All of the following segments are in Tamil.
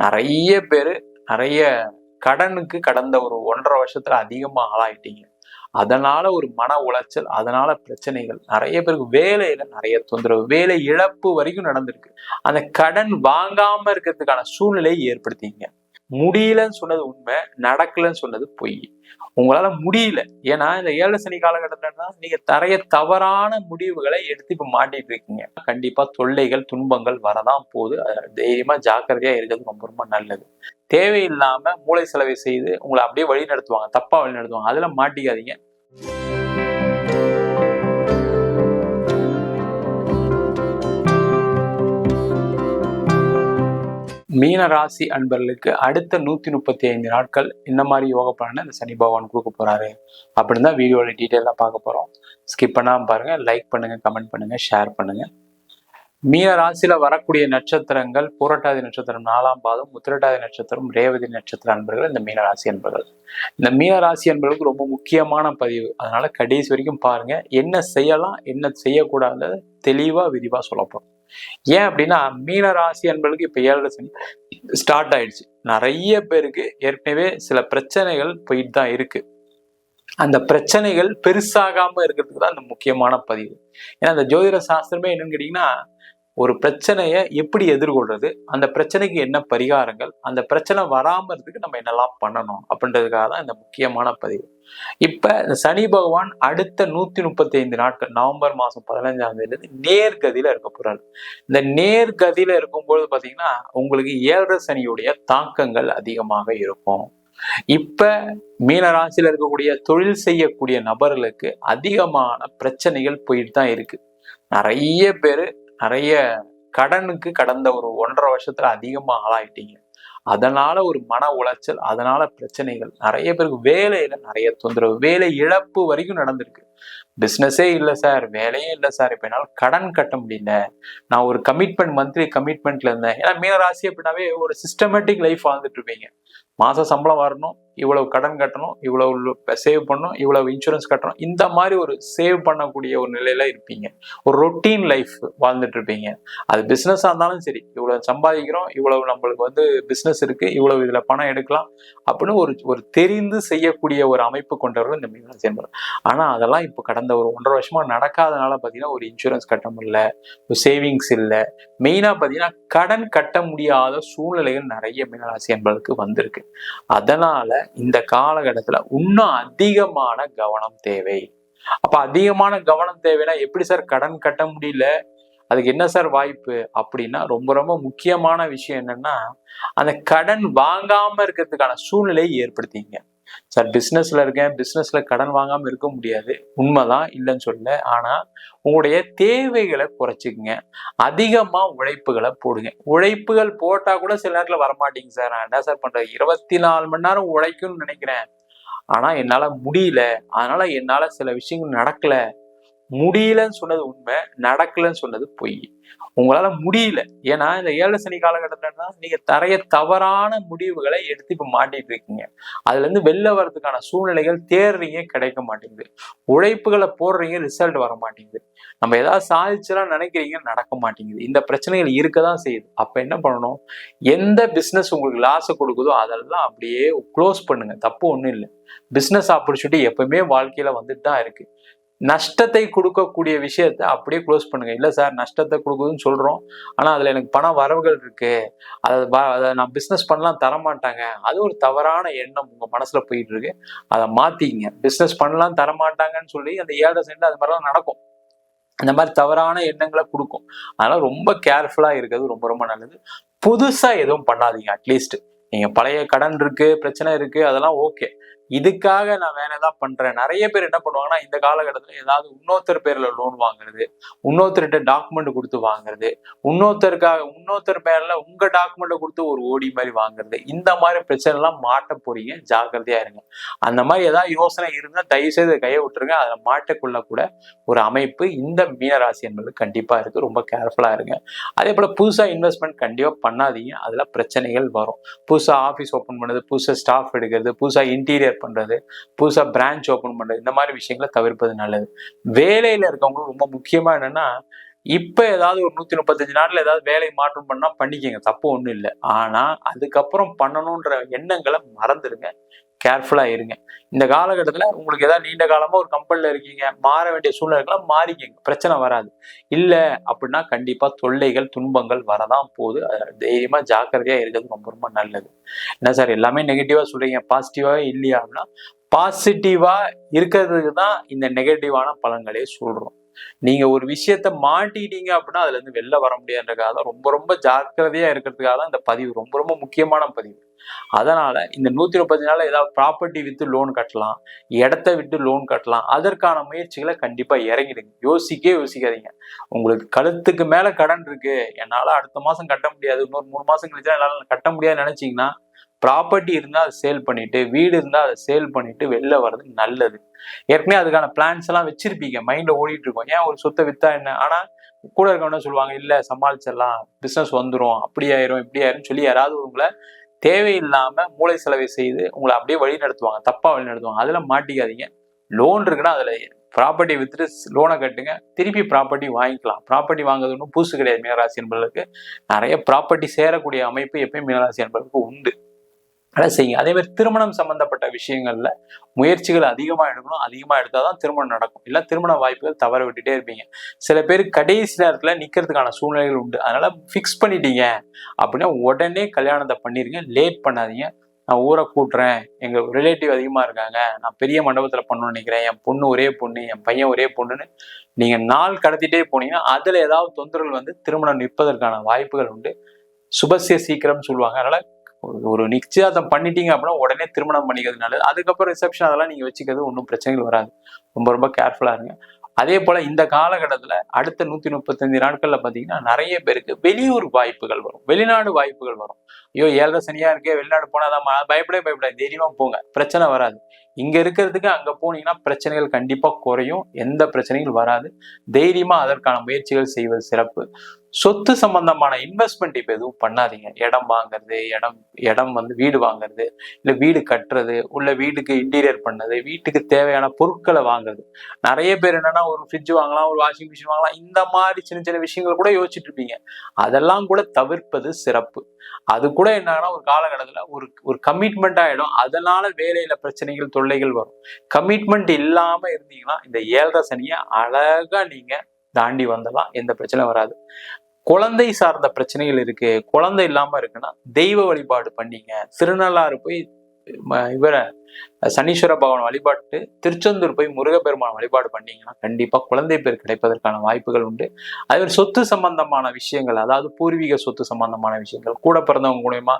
நிறைய பேர் நிறைய கடனுக்கு கடந்த ஒரு ஒன்றரை வருஷத்துல அதிகமா ஆளாயிட்டீங்க. அதனால ஒரு மன உளைச்சல் அதனால பிரச்சனைகள். நிறைய பேருக்கு வேலையில நிறைய தொந்தரவு வேலை இழப்பு வரைக்கும் நடந்திருக்கு. அந்த கடன் வாங்காம இருக்கிறதுக்கான சூழ்நிலையை ஏற்படுத்திங்க முடியலன்னு சொன்னது உண்மை நடக்கலன்னு சொன்னது பொய். உங்களால முடியல. ஏன்னா இந்த ஏழு சனி காலகட்டத்துல நீங்க தரைய தவறான முடிவுகளை எடுத்து இப்ப மாட்டிட்டு இருக்கீங்க. கண்டிப்பா தொல்லைகள் துன்பங்கள் வரதான் போகுது. தைரியமா ஜாக்கிரதையா இருக்கிறது ரொம்ப ரொம்ப நல்லது. தேவையில்லாம மூளை செலவை செய்து உங்களை அப்படியே வழி நடத்துவாங்க. தப்பா வழி நடத்துவாங்க. அதுல மாட்டிக்காதீங்க. மீன ராசி அன்பர்களுக்கு அடுத்த நூத்தி முப்பத்தி ஐந்து நாட்கள் இந்த மாதிரி யோக பலனை இந்த சனி பகவான் கொடுக்க போறாரு அப்படின்னு தான் வீடியோவில் டீட்டெயிலாக பார்க்க போறோம். ஸ்கிப் பண்ணாமல் பாருங்க லைக் பண்ணுங்க கமெண்ட் பண்ணுங்க ஷேர் பண்ணுங்க. மீன ராசியில வரக்கூடிய நட்சத்திரங்கள் பூரட்டாதி நட்சத்திரம் நாலாம் பாதம் உத்திரட்டாதி நட்சத்திரம் ரேவதி நட்சத்திர அன்பர்கள் இந்த மீன ராசி அன்பர்கள். இந்த மீன ராசி அன்பர்களுக்கு ரொம்ப முக்கியமான பதிவு. அதனால கடைசி வரைக்கும் பாருங்க என்ன செய்யலாம் என்ன செய்யக்கூடாது தெளிவா விரிவா சொல்லப்படும் ஏன் அப்படின்னா மீன ராசி என்பதுக்கு இப்ப ஏழரை சனி ஸ்டார்ட் ஆயிடுச்சு. நிறைய பேருக்கு ஏற்கனவே சில பிரச்சனைகள் போயிட்டு தான் இருக்கு. அந்த பிரச்சனைகள் பெருசாகாம இருக்கிறதுக்கு தான் அந்த முக்கியமான பதிவு. ஏன்னா அந்த ஜோதிட சாஸ்திரமே என்னன்னு கேட்டீங்கன்னா ஒரு பிரச்சனையை எப்படி எதிர்கொள்றது? அந்த பிரச்சனைக்கு என்ன பரிகாரங்கள்? அந்த பிரச்சனை வராமல் இருக்கிறதுக்கு நம்ம என்னெல்லாம் பண்ணணும்? அப்படின்றதுக்காக தான் இந்த முக்கியமான பதிவு. இப்போ இந்த சனி பகவான் அடுத்த நூத்தி முப்பத்தி ஐந்து நாட்கள் நவம்பர் மாதம் பதினஞ்சாம் தேதி நேர்கதியில் இருக்க போறாரு. இந்த நேர்கதியில் இருக்கும்பொழுது பார்த்தீங்கன்னா உங்களுக்கு ஏழரை சனியுடைய தாக்கங்கள் அதிகமாக இருக்கும். இப்ப மீன ராசியில இருக்கக்கூடிய தொழில் செய்யக்கூடிய நபர்களுக்கு அதிகமான பிரச்சனைகள் போயிட்டு தான் இருக்கு. நிறைய பேர் நிறைய கடனுக்கு கடந்த ஒரு ஒன்றரை வருஷத்துல அதிகமா ஆளாயிட்டீங்க. அதனால ஒரு மன உளைச்சல் அதனால பிரச்சனைகள். நிறைய பேருக்கு வேலையில நிறைய தொந்தரவு வேலை இழப்பு வரைக்கும் நடந்திருக்கு. பிஸ்னஸே இல்லை சார் வேலையே இல்லை சார். இப்போ என்னால் கடன் கட்ட முடியல. நான் ஒரு கமிட்மெண்ட் மந்த்லி கமிட்மெண்ட்ல இருந்தேன். ஏன்னா மீனராசி அப்படின்னாவே ஒரு சிஸ்டமேட்டிக் லைஃப் வாழ்ந்துட்டு இருப்பீங்க. மாசம் சம்பளம் வரணும் இவ்வளவு கடன் கட்டணும் இவ்வளவு சேவ் பண்ணணும் இவ்வளவு இன்சூரன்ஸ் கட்டணும். இந்த மாதிரி ஒரு சேவ் பண்ணக்கூடிய ஒரு நிலையில இருப்பீங்க. ஒரு ரொட்டீன் லைஃப் வாழ்ந்துட்டு இருப்பீங்க. அது பிஸ்னஸாக இருந்தாலும் சரி இவ்வளவு சம்பாதிக்கிறோம் இவ்வளவு நம்மளுக்கு வந்து பிஸ்னஸ் இருக்கு இவ்வளவு இதுல பணம் எடுக்கலாம் அப்படின்னு ஒரு ஒரு தெரிந்து செய்யக்கூடிய ஒரு அமைப்பு கொண்டவர்கள் இந்த மீனராசி என்பது ஆனா அதெல்லாம் இப்போ கடந்த ஒரு ஒன்றரை வருஷமா நடக்காதனால பார்த்தீங்கன்னா ஒரு இன்சூரன்ஸ் கட்ட முடியல ஒரு சேவிங்ஸ் இல்லை. மெயினாக பார்த்தீங்கன்னா கடன் கட்ட முடியாத சூழ்நிலைகள் நிறைய மீனராசி என்பதற்கு வந்திருக்கு. அதனால இந்த காலகட்டத்துல இன்னும் அதிகமான கவனம் தேவை. அப்ப அதிகமான கவனம் தேவைன்னா எப்படி சார் கடன் கட்ட முடியல? அதுக்கு என்ன சார் வாய்ப்பு? அப்படின்னா ரொம்ப ரொம்ப முக்கியமான விஷயம் என்னன்னா அந்த கடன் வாங்காம இருக்கிறதுக்கான சூழ்நிலையை ஏற்படுத்திங்க சார் பிஸ்னஸில் இருக்கேன். பிஸ்னஸில் கடன் வாங்காம இருக்க முடியாது. உண்மைதான் இல்லைன்னு சொல்ல ஆனா உங்களுடைய தேவைகளை குறைச்சிக்கங்க. அதிகமா உழைப்புகளை போடுங்க. உழைப்புகள் போட்டா கூட சில நேரத்துல வரமாட்டீங்க சார். நான் என்ன சார் பண்றேன் இருபத்தி நாலு மணி நேரம் உழைக்கும்னு நினைக்கிறேன். ஆனா என்னால முடியல. அதனால என்னால சில விஷயங்கள் நடக்கல. முடியலன்னு சொன்னது உண்மை நடக்கலன்னு சொன்னது பொய். உங்களால முடியல. ஏன்னா இந்த ஏழு சனி காலகட்டத்துல நீங்க நிறைய தவறான முடிவுகளை எடுத்து இப்ப மாட்டிட்டு இருக்கீங்க. அதுல இருந்து வெளில வர்றதுக்கான சூழ்நிலைகள் தேர்றீங்க கிடைக்க மாட்டேங்குது. உழைப்புகளை போடுறீங்க ரிசல்ட் வர மாட்டேங்குது. நம்ம ஏதாவது சாதிச்சலாம் நினைக்கிறீங்க நடக்க மாட்டேங்குது. இந்த பிரச்சனைகள் இருக்கதான் செய்யுது. அப்ப என்ன பண்ணணும்? எந்த பிசினஸ் உங்களுக்கு லாஸை கொடுக்குதோ அதெல்லாம் அப்படியே க்ளோஸ் பண்ணுங்க. தப்பு ஒண்ணும் இல்லை. பிசினஸ் ஆப்பர்ச்சுனிட்டி எப்பவுமே வாழ்க்கையில வந்துட்டு தான் இருக்கு. நஷ்டத்தை கொடுக்கக்கூடிய விஷயத்த அப்படியே க்ளோஸ் பண்ணுங்க. இல்லை சார் நஷ்டத்தை கொடுக்குதுன்னு சொல்கிறோம் ஆனால் அதில் எனக்கு பண வரவுகள் இருக்கு. அதை அதை நான் பிஸ்னஸ் பண்ணலாம் தரமாட்டாங்க. அது ஒரு தவறான எண்ணம் உங்கள் மனசில் போயிட்டு இருக்கு. அதை மாற்றிக்கிங்க பிஸ்னஸ் பண்ணலாம் தரமாட்டாங்கன்னு சொல்லி அந்த ஏழை சென்று அது மாதிரிலாம் நடக்கும். இந்த மாதிரி தவறான எண்ணங்களை கொடுக்கும். அதனால் ரொம்ப கேர்ஃபுல்லாக இருக்கிறது ரொம்ப ரொம்ப நல்லது. புதுசாக எதுவும் பண்ணாதீங்க அட்லீஸ்ட் நீங்கள் பழைய கடன் இருக்குது பிரச்சனை இருக்குது அதெல்லாம் ஓகே இதுக்காக நான் வேற ஏதாவது பண்றேன். நிறைய பேர் என்ன பண்ணுவாங்கன்னா இந்த காலகட்டத்துல ஏதாவது இன்னொருத்தர் பேர்ல லோன் வாங்குறது இன்னொருத்தர்கிட்ட டாக்குமெண்ட் கொடுத்து வாங்குறது இன்னொருத்தருக்காக இன்னொருத்தர் பேர்ல உங்க டாக்குமெண்ட்டை கொடுத்து ஒரு ஓடி மாதிரி வாங்குறது. இந்த மாதிரி பிரச்சனை எல்லாம் மாட்ட போறீங்க. ஜாக்கிரதையா இருங்க. அந்த மாதிரி ஏதாவது யோசனை இருந்தா தயவு செய்து கையை விட்டுருங்க. அதை மாட்டக்குள்ள கூட ஒரு அமைப்பு இந்த மீனராசி என்பது கண்டிப்பா இருக்கு. ரொம்ப கேர்ஃபுல்லா இருங்க. அதே போல புதுசா இன்வெஸ்ட்மெண்ட் கண்டிப்பா பண்ணாதீங்க. அதுல பிரச்சனைகள் வரும். புதுசா ஆஃபீஸ் ஓப்பன் பண்ணுறது புதுசா ஸ்டாஃப் எடுக்கிறது புதுசா இன்டீரியர் பண்றது புதுசா பிரான்ச் ஓப்பன் பண்றது இந்த மாதிரி விஷயங்களை தவிர்ப்பது நல்லது. வேலையில இருக்கவங்களுக்கு ரொம்ப முக்கியமா என்னன்னா இப்ப ஏதாவது ஒரு நூத்தி முப்பத்தஞ்சு நாள்ல ஏதாவது வேலை மாற்றம் பண்ணா பண்ணிக்கோங்க தப்பு ஒன்றும் இல்லை. ஆனா அதுக்கப்புறம் பண்ணணுன்ற எண்ணங்களை மறந்துடுங்க. கேர்ஃபுல்லாக இருங்க. இந்த காலகட்டத்தில் உங்களுக்கு ஏதாவது நீண்ட காலமாக ஒரு கம்பெனியில் இருக்கீங்க மாற வேண்டிய சூழ்நிலைக்கெல்லாம் மாறிக்கிங்க. பிரச்சனை வராது. இல்லை அப்படின்னா கண்டிப்பாக தொல்லைகள் துன்பங்கள் வரதான் போகுது. தைரியமாக ஜாக்கிரதையாக இருக்கிறது ரொம்ப ரொம்ப நல்லது. என்ன சார் எல்லாமே நெகட்டிவாக சொல்கிறீங்க பாசிட்டிவாகவே இல்லையா அப்படின்னா பாசிட்டிவாக இருக்கிறதுக்கு தான் இந்த நெகட்டிவான பலன்களே சொல்கிறோம் நீங்க ஒரு விஷயத்த மாட்டிட்டீங்க அப்படின்னா அதுல இருந்து வெளில வர முடியாதுன்றதுக்காக தான் ரொம்ப ரொம்ப ஜாக்கிரதையா இருக்கிறதுக்காக தான் இந்த பதிவு ரொம்ப ரொம்ப முக்கியமான பதிவு. அதனால இந்த நூத்தி முப்பத்தி நாளில் ஏதாவது ப்ராப்பர்ட்டி வித்து லோன் கட்டலாம் இடத்த விட்டு லோன் கட்டலாம் அதற்கான முயற்சிகளை கண்டிப்பா இறங்கிடுங்க. யோசிக்கவே யோசிக்காதீங்க. உங்களுக்கு கழுத்துக்கு மேல கடன் இருக்கு என்னால அடுத்த மாசம் கட்ட முடியாது இன்னொரு மூணு மாசம் கழிச்சா என்னால் கட்ட முடியாதுன்னு நினைச்சீங்கன்னா ப்ராப்பர்ட்டி இருந்தால் அதை சேல் பண்ணிட்டு வீடு இருந்தால் அதை சேல் பண்ணிட்டு வெளில வர்றது நல்லது. ஏற்கனவே அதுக்கான பிளான்ஸ் எல்லாம் வச்சிருப்பீங்க மைண்ட்ல ஓடிட்டு இருக்கோம். ஏன் ஒரு சொத்தை வித்தா என்ன? ஆனால் கூட இருக்கவன சொல்லுவாங்க? இல்லை சமாளிச்சிடலாம். பிசினஸ் வந்துடும் அப்படி ஆயிரும் இப்படி ஆயிரும் சொல்லி யாராவது உங்களை தேவையில்லாம மூளை செலவை செய்து உங்களை அப்படியே வழி நடத்துவாங்க. தப்பா வழி நடத்துவாங்க. அதுல மாட்டிக்காதீங்க. லோன் இருக்குன்னா அதுல ப்ராப்பர்ட்டி வித்துட்டு லோனை கட்டுங்க. திருப்பி ப்ராப்பர்ட்டி வாங்கிக்கலாம். ப்ராப்பர்ட்டி வாங்குறது ஒன்றும் பூசு கிடையாது. மீனராசி என்பதற்கு நிறைய ப்ராப்பர்ட்டி சேரக்கூடிய அமைப்பு எப்பயும் மீனராசி என்பதற்கு உண்டு. அதை செய்யுங்க. அதே மாதிரி திருமணம் சம்பந்தப்பட்ட விஷயங்கள்ல முயற்சிகள் அதிகமா எடுக்கணும். அதிகமா எடுத்தாதான் திருமணம் நடக்கும். இல்லை திருமண வாய்ப்புகள் தவற விட்டுட்டே இருப்பீங்க. சில பேர் கடைசி நேரத்துல நிக்கிறதுக்கான சூழ்நிலைகள் உண்டு. அதனால ஃபிக்ஸ் பண்ணிட்டீங்க அப்படின்னா உடனே கல்யாணத்தை பண்ணிருங்க. லேட் பண்ணாதீங்க. நான் ஊரை கூட்டுறேன். எங்க ரிலேட்டிவ் அதிகமா இருக்காங்க. நான் பெரிய மண்டபத்துல பண்ணணும்னு நினைக்கிறேன். என் பொண்ணு ஒரே பொண்ணு என் பையன் ஒரே பொண்ணுன்னு நீங்க நாள் கடத்திட்டே போனீங்கன்னா அதுல ஏதாவது தொந்தரவுகள் வந்து திருமணம் நிற்பதற்கான வாய்ப்புகள் உண்டு. சுபசிய சீக்கிரம் சொல்லுவாங்க. அதனால ஒரு நிச்சயதார்த்தம் பண்ணிட்டீங்க அப்படின்னா உடனே திருமணம் பண்ணிக்கிறதுனால அதுக்கப்புறம் ரிசப்ஷன் அதெல்லாம் நீங்கள் வச்சுக்கிறது ஒன்றும் பிரச்சனைகள் வராது. ரொம்ப ரொம்ப கேர்ஃபுல்லாக இருங்க. அதே போல் இந்த காலகட்டத்தில் அடுத்த நூற்றி முப்பத்தஞ்சு நாட்களில் பார்த்தீங்கன்னா நிறைய பேருக்கு வெளியூர் வாய்ப்புகள் வரும். வெளிநாடு வாய்ப்புகள் வரும். ஐயோ ஏழரை சனியாக இருக்கே வெளிநாடு போனாதான் பயப்படவே பயப்படாது. தைரியமாக போங்க. பிரச்சனை வராது. இங்கே இருக்கிறதுக்கு அங்கே போனீங்கன்னா பிரச்சனைகள் கண்டிப்பாக குறையும். எந்த பிரச்சனைகள் வராது. தைரியமாக அதற்கான முயற்சிகள் செய்வது சிறப்பு. சொத்து சம்பந்தமான இன்வெஸ்ட்மெண்ட் இப்ப எதுவும் பண்ணாதீங்க. இடம் வாங்குறது இடம் இடம் வந்து வீடு வாங்குறது இல்ல வீடு கட்டுறது உள்ள வீட்டுக்கு இன்டீரியர் பண்ணது வீட்டுக்கு தேவையான பொருட்களை வாங்குறது. நிறைய பேர் என்னன்னா ஒரு ஃப்ரிட்ஜ் வாங்கலாம் ஒரு வாஷிங் மிஷின் வாங்கலாம். இந்த மாதிரி சின்ன சின்ன விஷயங்கள் கூட யோசிச்சுட்டு இருப்பீங்க. அதெல்லாம் கூட தவிர்ப்பது சிறப்பு. அது கூட என்னன்னா ஒரு காலகட்டத்துல ஒரு ஒரு கமிட்மெண்ட் ஆயிடும். அதனால வேலையில பிரச்சனைகள் தொல்லைகள் வரும். கமிட்மெண்ட் இல்லாம இருந்தீங்கன்னா இந்த ஏழரை சனியை அழகா நீங்க தாண்டி வந்தலாம். எந்த பிரச்சனையும் வராது. குழந்தை சார்ந்த பிரச்சனைகள் இருக்கு குழந்தை இல்லாம இருக்குன்னா தெய்வ வழிபாடு பண்ணீங்க. திருநள்ளாறு போய் இவரை சனீஸ்வர பகவான் வழிபாட்டு திருச்செந்தூர் போய் முருகப்பெருமான் வழிபாடு பண்ணீங்கன்னா கண்டிப்பா குழந்தை பேர் கிடைப்பதற்கான வாய்ப்புகள் உண்டு. அதே சொத்து சம்பந்தமான விஷயங்கள் அதாவது பூர்வீக சொத்து சம்பந்தமான விஷயங்கள் கூட பிறந்தவங்க மூலயமா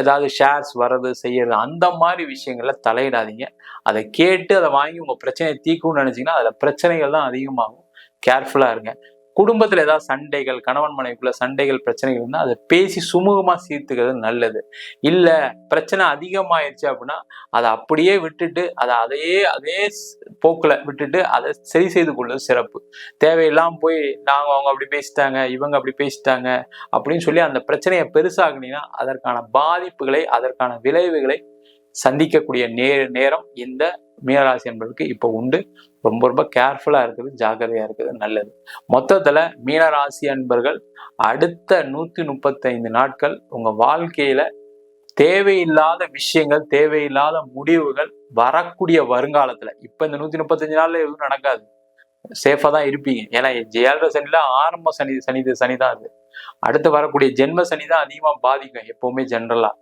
ஏதாவது ஷேர்ஸ் வர்றது செய்யறது அந்த மாதிரி விஷயங்கள்ல தலையிடாதீங்க. அதை கேட்டு அதை வாங்கி உங்க பிரச்சனையை தீக்கும்னு நினைச்சீங்கன்னா அதுல பிரச்சனைகள் தான் அதிகமாகும். கேர்ஃபுல்லா இருங்க. குடும்பத்தில் ஏதாவது சண்டைகள் கணவன் மனைவிக்குள்ள சண்டைகள் பிரச்சனைகள் இருந்தால் அதை பேசி சுமூகமாக சீர்த்துக்கிறது நல்லது. இல்லை பிரச்சனை அதிகமாயிருச்சு அப்படின்னா அதை அப்படியே விட்டுட்டு அதை அதையே அதே போக்கில் விட்டுட்டு அதை சரி செய்து கொள்வது சிறப்பு. தேவையெல்லாம் போய் நாங்கள் அவங்க அப்படி பேசிட்டாங்க இவங்க அப்படி பேசிட்டாங்க அப்படின்னு சொல்லி அந்த பிரச்சனையை பெருசாகினீங்கன்னா அதற்கான பாதிப்புகளை அதற்கான விளைவுகளை சந்திக்கக்கூடிய நே நேரம் இந்த மீனராசி என்பதற்கு இப்போ உண்டு. ரொம்ப ரொம்ப கேர்ஃபுல்லா இருக்குது ஜாக்கிரதையா இருக்குது நல்லது. மொத்தத்துல மீனராசி அன்பர்கள் அடுத்த நூத்தி முப்பத்தைந்து நாட்கள் உங்க வாழ்க்கையில தேவையில்லாத விஷயங்கள் தேவையில்லாத முடிவுகள் வரக்கூடிய வருங்காலத்துல. இப்ப இந்த நூத்தி முப்பத்தஞ்சு நாள்ல எதுவும் நடக்காது. சேஃபா தான் இருப்பீங்க. ஏன்னா ஏழரை சனியில் ஆரம்ப சனி சனி சனி தான் அது. அடுத்து வரக்கூடிய ஜென்ம சனி தான் அதிகமா பாதிக்கும் எப்போவுமே ஜென்ரலாக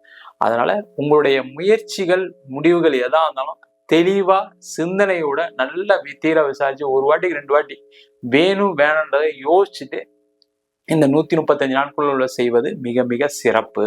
அதனால உங்களுடைய முயற்சிகள் முடிவுகள் எதா இருந்தாலும் தெளிவா சிந்தனையோட நல்ல தீர விசாரிச்சு ஒரு வாட்டிக்கு ரெண்டு வாட்டி வேணும் வேணுன்றதை யோசிச்சுட்டு இந்த நூத்தி முப்பத்தஞ்சு நாட்களுள்ள செய்வது மிக மிக சிறப்பு.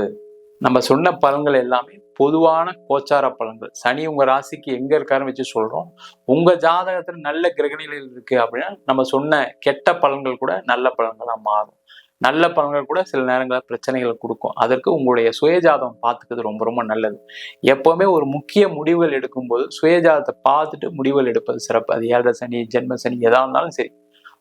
நம்ம சொன்ன பலன்கள் எல்லாமே பொதுவான கோச்சார பலன்கள். சனி உங்க ராசிக்கு எங்க இருக்காருன்னு வச்சு சொல்றோம். உங்க ஜாதகத்துல நல்ல கிரகணிகள் இருக்கு அப்படின்னா நம்ம சொன்ன கெட்ட பலன்கள் கூட நல்ல பலன்களா மாறும். நல்ல பலன்கள் கூட சில நேரங்களில் பிரச்சனைகளை கொடுக்கும். அதற்கு உங்களுடைய சுயஜாதம் பார்த்துக்கிறது ரொம்ப ரொம்ப நல்லது. எப்பவுமே ஒரு முக்கிய முடிவுகள் எடுக்கும்போது சுயஜாதத்தை பார்த்துட்டு முடிவுகள் எடுப்பது சிறப்பு. அது ஏழரை சனி ஜென்ம சனி எதாக இருந்தாலும் சரி.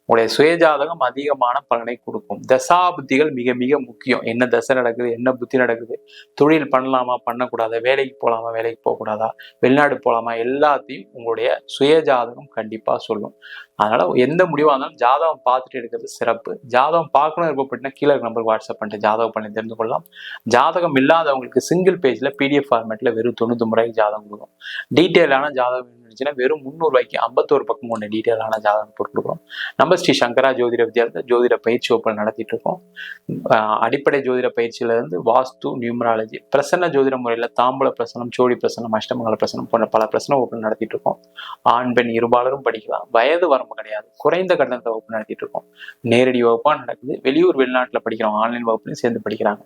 உங்களுடைய சுயஜாதகம் அதிகமான பலனை கொடுக்கும். தசா புத்திகள் மிக மிக முக்கியம். என்ன தசை நடக்குது என்ன புத்தி நடக்குது தொழில் பண்ணலாமா பண்ணக்கூடாதா வேலைக்கு போகலாமா வேலைக்கு போகக்கூடாதா வெளிநாடு போகலாமா எல்லாத்தையும் உங்களுடைய சுயஜாதகம் கண்டிப்பாக சொல்லும். அதனால எந்த முடிவாக இருந்தாலும் ஜாதகம் பார்த்துட்டு எடுக்கிறது சிறப்பு. ஜாதகம் பார்க்கணும் விருப்பப்பட்டினா கீழே இருக்க நம்பருக்கு வாட்ஸ்அப் பண்ணிட்டு ஜாதகம் பண்ணி தெரிந்து கொள்ளலாம். ஜாதகம் இல்லாதவங்களுக்கு சிங்கிள் பேஜ்ல பிடிஎஃப் ஃபார்மேட்டில் வெறும் தொண்ணூறு முறைக்கு ஜாதகம் கொடுக்கும் டீட்டெயிலான ஜாதகம் இருந்துச்சுன்னா வெறும் முந்நூறுவாய்க்கு ஐம்பத்தோரு பக்கம் கொண்ட டீட்டெயிலான ஜாதகம் போட்டு கொடுக்குறோம் நம்ம ஸ்ரீ சங்கரா ஜோதிட வித்யாலயத்தில் ஜோதிட பயிற்சி வகுப்பில் நடத்திட்டு இருக்கோம். அடிப்படை ஜோதிட பயிற்சியில இருந்து வாஸ்து நியூமராலஜி பிரசன்ன ஜோதிட முறையில் தாம்பூல பிரசனம் சோழி பிரசனம் அஷ்டமங்கல பிரசனம் போன்ற பல பிரசன வகுப்பில் நடத்திட்டு இருக்கோம். ஆண் பெண் இருபாலரும் படிக்கலாம். வயது வரம்பு கிடையாது. குறைந்த கட்டணத்தை வகுப்பு நடத்திட்டு இருக்கோம். நேரடி வகுப்பா நடக்குது. வெளியூர் வெளிநாட்டுல படிக்கிறவங்க ஆன்லைன் வகுப்புலையும் சேர்ந்து படிக்கிறாங்க.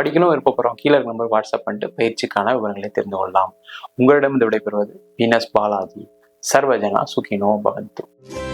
படிக்கணும் விருப்பப்படுறோம் கீழே இருக்க நம்பர் வாட்ஸ்அப் பண்ணிட்டு பயிற்சிக்கான விவரங்களை தெரிந்து கொள்ளலாம். உங்களிடம் இந்த விடைபெறுவது வீனஸ் பாலாஜி. சர்வஜனா சுகினோ பவந்து.